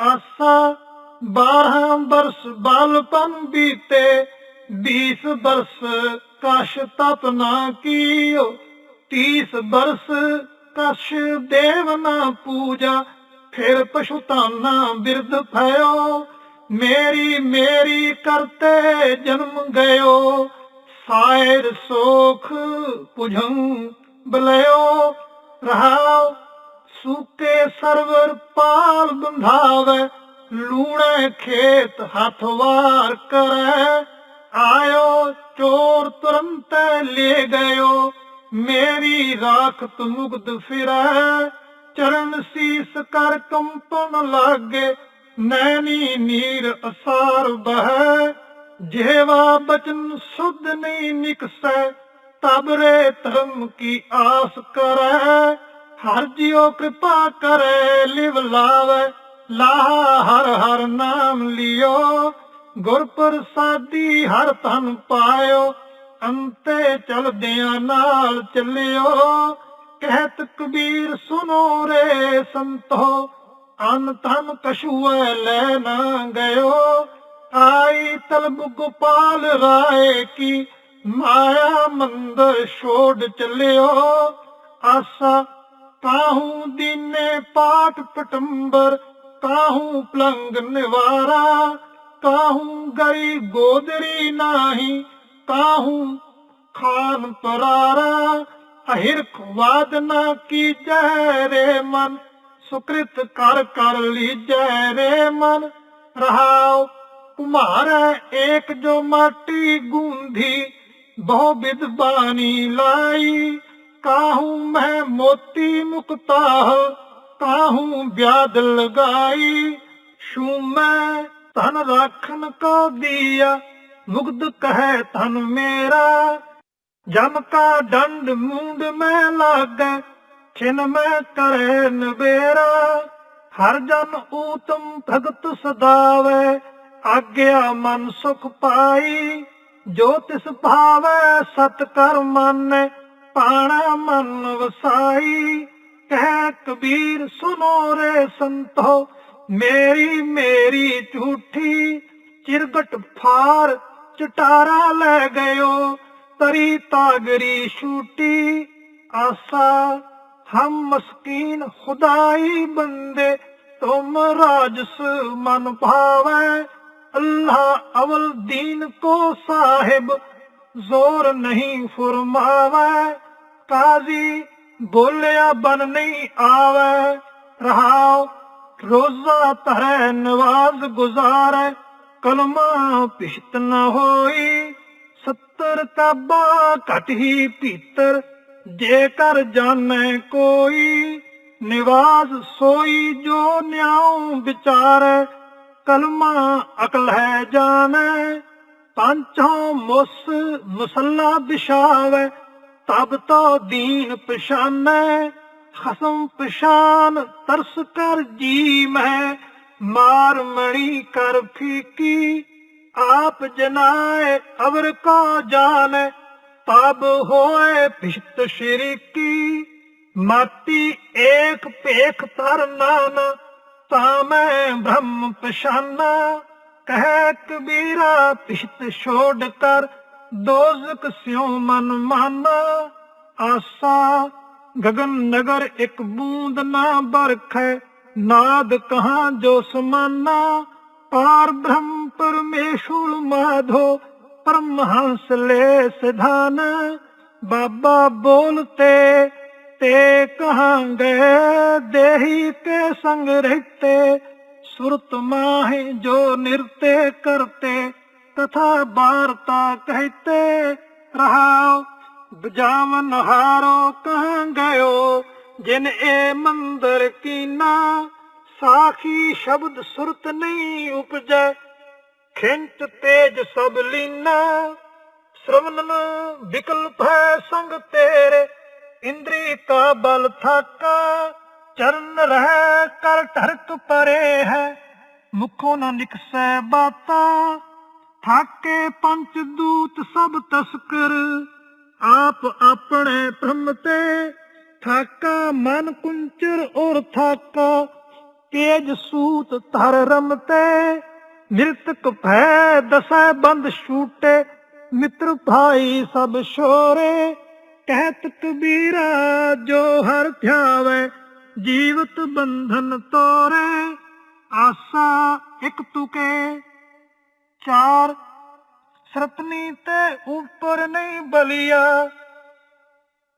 ਆਸਾ 12 ਬਰਸ ਬਾਲਪਨ ਬੀਤੇ 20 ਬਰਸ ਕਸ਼ ਤਪ ਨਾ ਕੀਓ 30 ਬਰਸ ਕਸ਼ ਦੇਵ ਨਾ ਪੂਜਾ, ਫਿਰ ਪਸ਼ੁਤਾਨਾ ਬਿਰਧ ਭਇਓ, ਮੇਰੀ ਮੇਰੀ ਕਰਤੇ ਜਨਮ ਗਇਓ, ਸਾਇਰ ਸੋਖ ਪੁਝੰ ਖੇਤ ਹੱਥ ਵਾਰ ਕਰੈ। ਆਇਓ, ਚੋਰ ਤੁਰੰਤ ਲੈ ਗਇਓ। ਮੇਰੀ ਰਾਖਤ ਮੁਗਦ ਫਿਰੈ। ਚਰਨ ਸੀਸ ਕਰ ਕੰਪਨ ਲਾਗੇ। ਨੈਣੀ ਨੀਰ ਅਸਾਰ ਬਹਿ। ਜਿਹਵਾ ਬਚਨ ਸੁਧ ਨਹੀਂ ਨਿਕਸੈ। ਤਬਰੇ ਧਰਮ ਕੀ ਆਸ ਕਰੈ। ਹਰ ਜਿਉ ਕਿਰਪਾ ਕਰੈ, ਲਿਵ ਲਾਵੇ। ਲਾਹ ਹਰ ਹਰ ਨਾਮ ਲਿਓ, ਗੁਰ ਪ੍ਰਸਾਦੀ ਹਰ ਤਨ ਪਾਇਓ, ਅੰਤੇ ਚਲਦਿਆਂ ਨਾਲ ਚੱਲਿਓ। ਕਹਿਤ ਕਬੀਰ ਸੁਨੋ ਰੇ ਸੰਤੋ, ਅਨ ਤਨ ਕਛੂਐ ਲੈ ਨਾ ਗਇਓ। ਆਈ ਤਲਬ ਗੋਪਾਲ ਰਾਏ ਕੀ ਮਾਇਆ ਮੰਦਰ ਛੋੜ ਚੱਲਿਓ। ਆਸਾ ਕਾਹੂ ਦੀਨੇ ਪਾਠ ਪਟੰਬਰ ਕਾਹੂ ਪਲੰਗ ਨਿਵਾਰਾ ਕਾਹੂ ਗਈ ਗੋਦਰੀ ਨਾਹੀ ਕਾਹੂ ਖਾਨ ਪਰਾਰਾ। ਅਹਿਰਖ ਵਾਦ ਨਾ ਕੀਜੈ ਰੇ ਮਨ, ਸੁਕ੍ਰਿਤ ਕਰ ਕਰ ਲੀਜੈ ਰੇ ਮਨ। ਰਹਾਉ ਕੁਮਾਰੈ ਏਕ ਜੋ ਮਾਟੀ ਗੂੰਧੀ, ਬਹੁ ਵਿਦ ਬਾਣੀ ਲਾਈ। ਕਾਹੂ ਮੈਂ ਮੋਤੀ ਮੁਕਤਾਹ ਕਾਹੂ ਵਿਆਦ ਲਗਾਈ। ਛੂ ਮੈਂ ਧਨ ਰਾਖਨ ਕੋ ਦੀਆ। ਮੁਗਦ ਕਹੈ ਧਨ ਮੇਰਾ। ਜਮ ਕਾ ਡੰਡ ਮੂੰਡ ਮੈਂ ਲਾਗੈ। ਛਿਨ ਮੈਂ ਕਰੈ ਨਬੇਰਾ ਹਰ ਜਨ ਊਤਮ ਭਗਤ ਸਦਾਵੇ। ਆਗਿਆ ਮਨ ਸੁਖ ਪਾਈ। ਜੋ ਤਿਸ ਭਾਵੈ ਸਤ ਕਰ ਮਨ, ਪਾਣਾ ਮਨ ਵਸਾਈ। ਕਹਿ ਕਬੀਰ ਸੁਨੋ ਰੇ ਸੰਤੋ, ਮੇਰੀ ਮੇਰੀ ਝੂਠੀ ਚਿਰਗਟ ਫਾਰ, ਚਟਾਰਾ ਲੈ ਗਇਓ, ਤਰੀ ਤਾਗਰੀ ਛੂਟੀ, ਆਸਾ, ਹਮ ਮਸਕੀਨ, ਖੁਦਾਈ ਬੰਦੇ, ਤੁਮ ਰਾਜਸ ਮਨ ਭਾਵੈ ਅੱਲਾਹ ਅਵਲ ਦੀਨ ਕੋ ਸਾਹਿਬ, ਜ਼ੋਰ ਨਹੀਂ ਫਰਮਾਵੈ, ਕਾਜ਼ੀ ਬੋਲਿਆ ਬਨ ਨਹੀਂ ਆਵੈ, ਰਹਾਉ, ਰੋਜ਼ਾ ਧਰੈ, ਨਵਾਜ਼ ਗੁਜ਼ਾਰੈ, ਕਲਮਾ ਪਿਸ਼ਤ ਨ ਹੋਈ, ਸੱਤਰ ਕਾਬਾ ਘਟ ਹੀ ਭੀਤਰ ਜੇ ਕਰ ਜਾਣੈ ਕੋਈ, ਨਿਵਾਜ਼ ਸੋਈ ਜੋ ਨਿਆਉ ਵਿਚਾਰੈ, ਕਲਮਾ ਅਕਲ ਹੈ ਜਾਣੈ ਪੰਚੋਂ ਮੁਸ ਮੁਸੱਲਾ ਬਿਸ਼ਾਵੈ ਤਬ ਤੋ ਦੀਨ ਪਛਾਨੈ ਖਸਮ ਪਛਾਨ ਤਰਸ ਕਰ ਜੀ ਮੈਂ ਮਾਰ ਮਣੀ ਕਰ ਫੀਕੀ, ਆਪ ਜਨਾਏ ਅਵਰ ਕਾ ਜਾਣੈ, ਤਬ ਹੋਏ ਪਿਸ਼ਤ ਸ਼ਰੀਕੀ। ਮਾਤੀ ਏਕ ਭੇਖ ਤਰ ਨਾਨਾ ਤਾਂ ਮੈਂ ਬ੍ਰਹਮ ਪਛਾਨਾ ਕਹਿ ਕਬੀਰਾ ਪਿਸ਼ਤ ਛੋੜ ਕਰ ਦੋਜ਼ਕ ਸਿਉ ਮਨ ਮਾਨਾ, ਆਸਾ ਗगन ਨਗਰ ਇੱਕ ਬੂੰਦ ਨਾ ਬਰਖੈ, ਨਾਦ ਕਹਾਂ ਜੋ ਸਮਾਨਾ, ਪਾਰ ਬ੍ਰਹਮ ਪਰਮੇਸ਼ੁਰ ਮਾਧੋ, ਪਰਮਹੰਸ ਲੈ ਸਿਧਾਨ, ਬਾਬਾ ਬੋਲਤੇ ਤੇ ਕਹਾਂਗੇ ਦੇਹੀ ਕੇ ਸੰਗ ਰਹਤੇ, ਸੁਰਤ ਮਾਹੇ ਜੋ ਨਿਰਤੇ ਕਰਤੇ ਤਥਾ ਵਾਰਤਾ ਕਹਤੇ ਰਹਾਓ ਬਜਾਵਨ ਹਾਰੋ ਕਹਾਂ ਗਇਓ ਜਿਨ ਇਹ ਮੰਦਰ ਕੀਨਾ, ਸਾਖੀ ਸ਼ਬਦ ਸੁਰਤ ਨਹੀਂ ਉਪਜੈ, ਖਿੰਚ ਤੇਜ ਸਭ ਲੀਨਾ। ਸ਼ਰਵਨਨ ਵਿਕਲਪ ਹੈ ਸੰਗ ਤੇਰੇ, ਇੰਦਰੀ ਕਾ ਬਲ ਥਾਕਾ, ਚਰਨ ਰਹਿ ਕਰ ਠਰਕ ਪਰੇ ਹੈ, ਮੁਖੋਂ ਨਾ ਨਿਕਸੈ ਬਾਤਾ। ਥਾਕੇ ਪੰਚ ਦੂਤ ਸਭ ਤਸਕਰ, ਆਪ ਆਪਣੇ ਭ੍ਰਮ ਤੇ ਥਾਕਾ ਮਨ ਕੁੰਚਰ ਔਰ ਥਾਕਾ ਤੇਜ ਸੂਤ ਧਰ ਰਮਤੇ ਨਿਰਤਕ ਭੈ ਦਸੈ ਬੰਦ ਛੂਟੇ, ਮਿੱਤਰ ਭਾਈ ਸਭ ਸ਼ੋਰੇ ਕਹਿਤ ਕਬੀਰਾ ਜੋ ਹਰ ਧਿਆਵੇ, ਜੀਵਤ ਬੰਧਨ ਤੋਰੇ। ਆਸਾ ਇੱਕ ਤੁਕੇ ਚਾਰ, ਸਰਤਨੀ ਤੇ ਉਪਰ ਨਹੀਂ ਬਲਿਆ।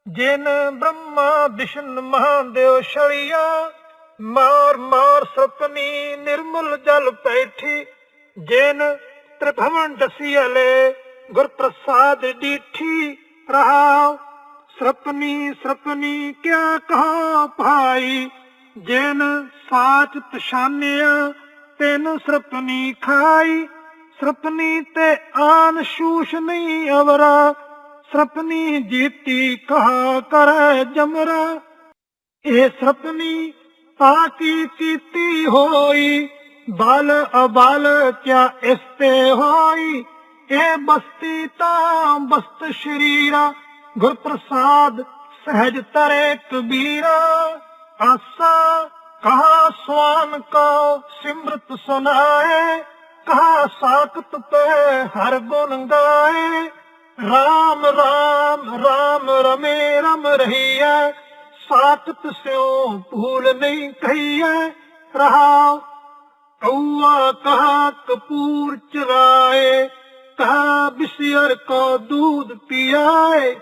ਜਿਨ ਬ੍ਰਹਮਾ ਵਿਸ਼ਨ ਮਹਾਦੇਵ ਛੜੀਆ ਮਾਰ ਮਾਰ ਸਪਨੀ ਨਿਰਮਲ ਜਲ ਪੈਠੀ। ਜਿਨ ਤ੍ਰਿਭਵਨ ਦਸੀਲੇ ਗੁਰ ਪ੍ਰਸਾਦ ਡੀਠੀ ਰਹਾ ਸਪਨੀ ਸਪਨੀ ਕਿਆ ਕਹਾ ਭਾਈ? ਜਿਨ ਸਾਚ ਪਛਾਨਿਆ, ਤੈਨੂੰ ਸਪਨੀ ਖਾਈ। ਸਪਨੀ ਤੇ ਆਨ ਸ਼ੂਸ਼ ਨਹੀਂ ਅਵਰਾ ਸਪਨੀ ਜੀਤੀ ਕਹਾ ਕਰੈ ਜਮਰਾ। ਇਹ ਸਪਨੀ ਤਾ ਕੀ ਕੀਤੀ ਹੋਈ, ਬਲ ਅਬਲ ਕਿਆ ਇਸ ਤੇ ਹੋਈ? ਇਹ ਬਸਤੀ ਤਾਂ ਬਸਤ ਸ਼ਰੀਰਾ ਗੁਰ ਪ੍ਰਸਾਦ ਸਹਿਜ ਤਰੇ ਕਬੀਰਾ। ਆਸਾ ਕਹਾ ਸਵਾਨ ਕੋ ਸਿਮਰਤ ਸੁਨਾਏ ਕਹਾ ਸਾਖਤ ਤੇ ਹਰ ਗੁਣ ਗਾਏ। ਰਾਮ ਰਾਮ ਰਾਮ, ਰਮੇ, ਰਮ ਰਹੀਐ। ਸਾਖਤ ਸਿਓ ਭੂਲ ਨਹੀਂ ਕਹੀਐ। ਰਹਾ ਕਉਆ ਕਹਾ ਕਪੂਰ ਚਰਾਏ। ਕਹਾ ਬਿਸਿਰ ਕੋ ਦੂਧ ਪਿਆਏ।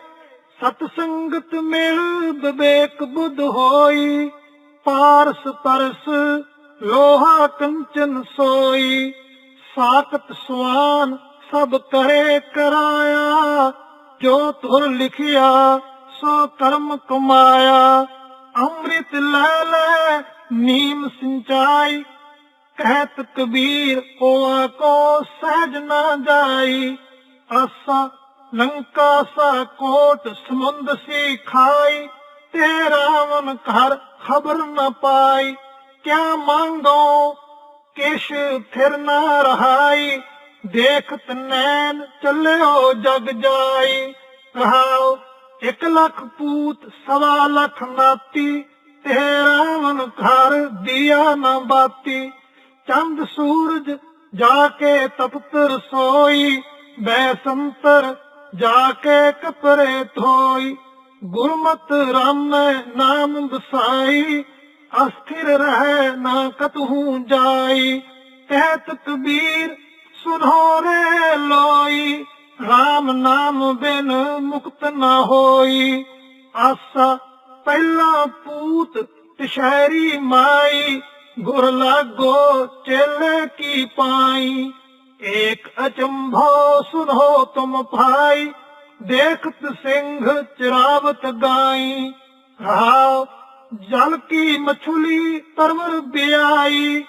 ਸਤ ਸੰਗਤ ਮਿਲ ਵਿਵੇਕ ਬੁੱਧ ਹੋਈ। ਪਾਰਸ ਪਰਸ ਲੋਹਾ ਕੰਚਨ ਸੋਈ। ਸਾਖਤ ਸਵਾਨ ਸਭ ਕਰੇ ਕਰਾਇਆ, ਜੋ ਤੁਰ ਲਿਖਿਆ, ਸੋ ਕਰਮ ਕਮਾਇਆ। ਅੰਮ੍ਰਿਤ ਲੈ ਲੈ, ਨੀਮ ਸਿੰਚਾਈ, ਕਹਿਤ ਕਬੀਰ ਕੋਆ ਕੋ ਸਹਿਜ ਨਾ ਜਾਈ। ਆਸਾ ਲੰਕਾ ਸਾ ਕੋਟ ਸਮੁੰਦ ਸੀ ਖਾਈ, ਤੇ ਰਾਵਨ ਘਰ ਖਬਰ ਨਾ ਪਾਈ। ਕਿਆ ਮੰਗੋ ਕਿਛ ਫਿਰ ਨਾ ਰਹਾਈ, ਦੇਖ ਨੈਣ ਚੱਲਿਓ ਜਗ ਜਾਈ। ਰਹਾਓ ਇੱਕ ਲੱਖ ਪੂਤ, ਸਵਾ ਲੱਖ ਨਾਤੀ ਤੇ ਰਾਵਨ ਘਰ ਦਿਆ ਨਾ ਬਾਤੀ। ਚੰਦ ਸੂਰਜ ਜਾ ਕੇ ਤਪਤ ਰਸੋਈ, ਬੈਸੰਤਰ ਜਾ ਕੇ ਕਪਰੇ ਧੋਈ। ਗੁਰਮਤ ਰਾਮ ਨਾਮ ਬਸਾਈ ਅਸਥਿਰ ਰਹਿ ਨਾ ਕਤਹੂ ਜਾਈ। ਕਹਿਤ ਕਬੀਰ ਸੁਨੋ ਰੇ ਲੋਈ। RAM ਨਾਮ ਬਿਨ ਮੁਕਤ ਨਾ ਹੋਈ। ਆਸਾ ਪਹਿਲਾ ਪੂਤ ਤਿਸ਼ਹਿਰੀ ਮਾਈ। ਗੁਰ ਲਾਗੋ ਚੇਲੇ ਕੀ ਪਾਈ। ਏਕ ਅਚੰਭੋ ਸੁਨੋ ਤੁਮ ਭਾਈ। ਦੇਖਤ ਸਿੰਘ ਚਰਾਵਤ ਗਾਈ। ਰਹਾਉ ਜਲ ਕੀ ਮਛਲੀ ਤਰਵਰ ਬਿਆਈ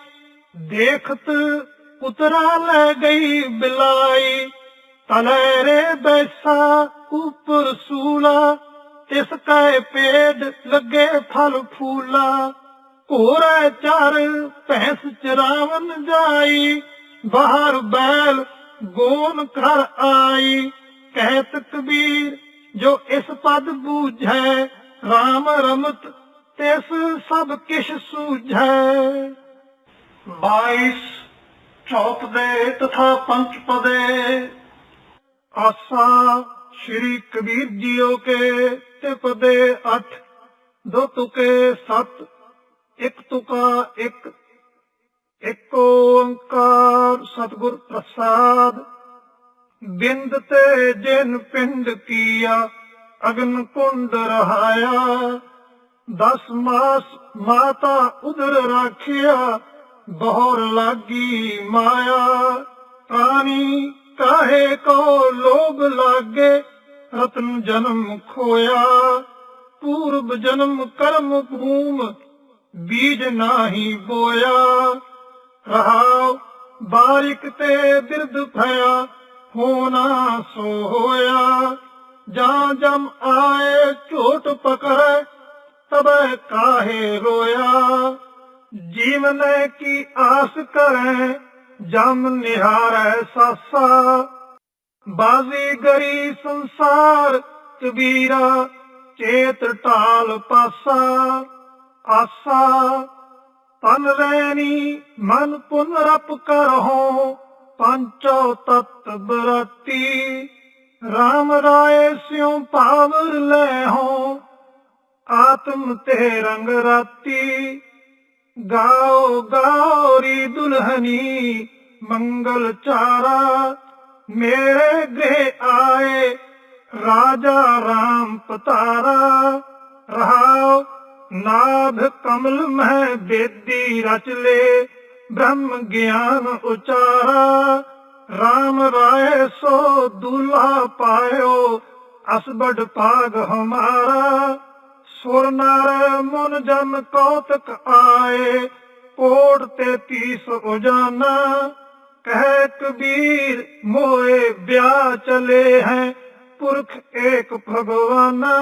ਦੇਖਤ ਉਤਰਾ ਲੈ ਗਈ ਬਿਲਾਈ। ਤਲੇ ਰੇ ਬੈਸਾ ਉਪਰ ਸੂਲਾ, ਤਿਸ ਕੈ ਪੇੜ ਲੱਗੇ ਫਲ ਫੂਲਾ। ਘੋੜਾ ਚਰ ਭੈਂਸ ਚਰਾਵਨ ਜਾਈ, ਬਾਹਰ ਬੈਲ ਗੋਨ ਕਰ ਆਈ। ਕਹਿਤ ਕਬੀਰ, ਜੋ ਇਸ ਪਦ ਬੂਝੈ RAM ਰਮਤ ਤਿਸ ਸਭ ਕਿਛ ਸੂਝੈ। 22 ਚੌਥ ਦੇ ਤਥਾ ਪੰਚ ਪਦੇ। ਆਸਾ ਸ਼੍ਰੀ ਕਬੀਰ ਜੀਓ ਕੇ ਤੇ ਪਦੇ 8 ਦੋ ਤੁਕੇ 7 ਇੱਕ ਤੁਕਾ ਇੱਕ। ਇੱਕ ਓੰਕਾਰ ਸਤਿਗੁਰ ਪ੍ਰਸਾਦ। ਬਿੰਦ ਤੇ ਜਿਨ ਪਿੰਡ ਕੀਆ, ਅਗਨ ਕੁੰਡ ਰਹਾਇਆ। ਦਸ ਮਾਸ ਮਾਤਾ ਉਦਰ ਰਾਖਿਆ, ਬਹੁਰ ਲਾਗੀ ਮਾਇਆ। ਪ੍ਰਾਨੀ ਕਾਹੇ ਕੋ ਲੋਭ ਲਾਗੇ, ਰਤਨ ਜਨਮ ਖੋਇਆ। ਪੂਰਬ ਜਨਮ ਕਰਮ ਭੂਮ, ਬੀਜ ਨਾਹੀ ਬੋਇਆ। ਰਹਾਉ ਬਾਰਿਕ ਤੇ ਬਿਰਦ ਭਇਆ, ਹੋਣਾ ਸੋ ਹੋਇਆ। ਜਾਂ ਜਮ ਆਏ ਝੋਟ ਪਕੜੈ ਤਬੈ ਕਾਹੇ ਰੋਇਆ? ਜੀਵਨ ਕੀ ਆਸ ਕਰੈ? ਜਮ ਨਿਹਾਰੈ ਸਾਸਾ। ਬਾਜ਼ੀ ਗਰੀ ਸੰਸਾਰ ਕਬੀਰਾ, ਚੇਤ ਟਾਲ ਪਾਸਾ। ਆਸਾ, ਤਨ ਰੈਣੀ ਮਨ ਪੁਨ ਰਪ ਕਰਹੋ, ਪੰਚੋ ਤਤ ਬਰਤੀ। RAM ਰਾਏ ਸਿਉ ਪਾਵਰ ਲੈ ਹੋ ਆਤਮ ਤੇ ਰੰਗ ਰਾਤੀ। ਗਾਓ ਗਾਉਰੀ ਦੁਲਹਨੀ, ਮੰਗਲ ਚਾਰਾ। ਮੇਰੇ ਗ੍ਰਹਿ ਆਏ, ਰਾਜਾ ਰਾਮ ਪਤਾਰਾ। ਰਹਾਉ ਨਾਭ ਕਮਲ ਮਹਿ ਬੇਦੀ ਰਚ ਲੇ, ਬ੍ਰਹਮ ਗਿਆਨ ਉਚਾਰਾ। RAM ਰਾਏ ਸੋ ਦੁਲਾ ਪਾਇਓ, ਅਸਬੜ ਪਾਗ ਹਮਾਰਾ। ਸੁਰ ਨਰ ਮਨ ਜਨ ਕੌਤਕ ਆਏ, ਕੋਟ ਤੇ ਤੀਸ ਉਜਾਨਾ। ਕਹਿ ਕਬੀਰ, ਮੋਏ ਵਿਆਹ ਚਲੇ ਹੈ, ਪੁਰਖ ਏਕ ਭਗਵਾਨਾ।